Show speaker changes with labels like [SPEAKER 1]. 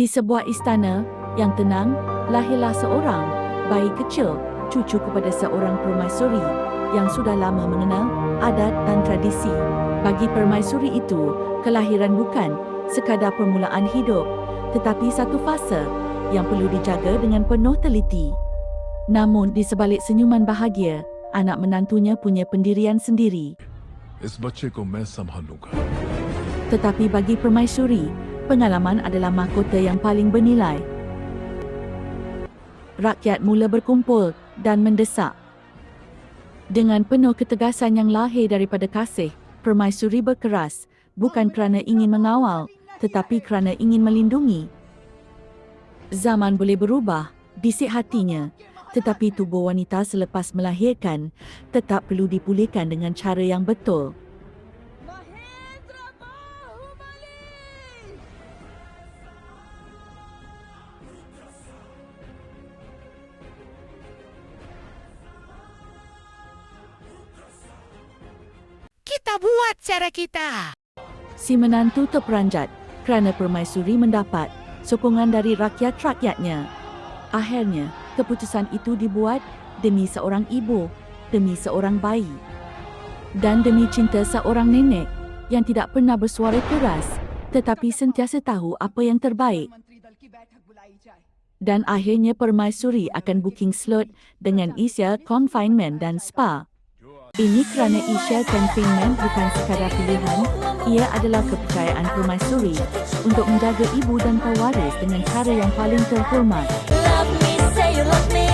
[SPEAKER 1] Di sebuah istana yang tenang, lahirlah seorang bayi kecil, cucu kepada seorang permaisuri yang sudah lama mengenal adat dan tradisi. Bagi permaisuri itu, kelahiran bukan sekadar permulaan hidup, tetapi satu fasa yang perlu dijaga dengan penuh teliti. Namun di sebalik senyuman bahagia, anak menantunya punya pendirian sendiri. Tetapi bagi permaisuri, pengalaman adalah mahkota yang paling bernilai. Rakyat mula berkumpul dan mendesak. Dengan penuh ketegasan yang lahir daripada kasih, permaisuri berkeras bukan kerana ingin mengawal, tetapi kerana ingin melindungi. Zaman boleh berubah, bisik hatinya, tetapi tubuh wanita selepas melahirkan tetap perlu dipulihkan dengan cara yang betul.
[SPEAKER 2] Buat cara kita.
[SPEAKER 1] Si menantu terperanjat kerana permaisuri mendapat sokongan dari rakyat-rakyatnya. Akhirnya, keputusan itu dibuat demi seorang ibu, demi seorang bayi. Dan demi cinta seorang nenek yang tidak pernah bersuara keras tetapi sentiasa tahu apa yang terbaik. Dan akhirnya permaisuri akan booking slot dengan Isya confinement dan spa. Ini kerana Isya confinement bukan sekadar pilihan, ia adalah kepercayaan permaisuri untuk menjaga ibu dan pewaris dengan cara yang paling terhormat.
[SPEAKER 3] Love me, say you love me.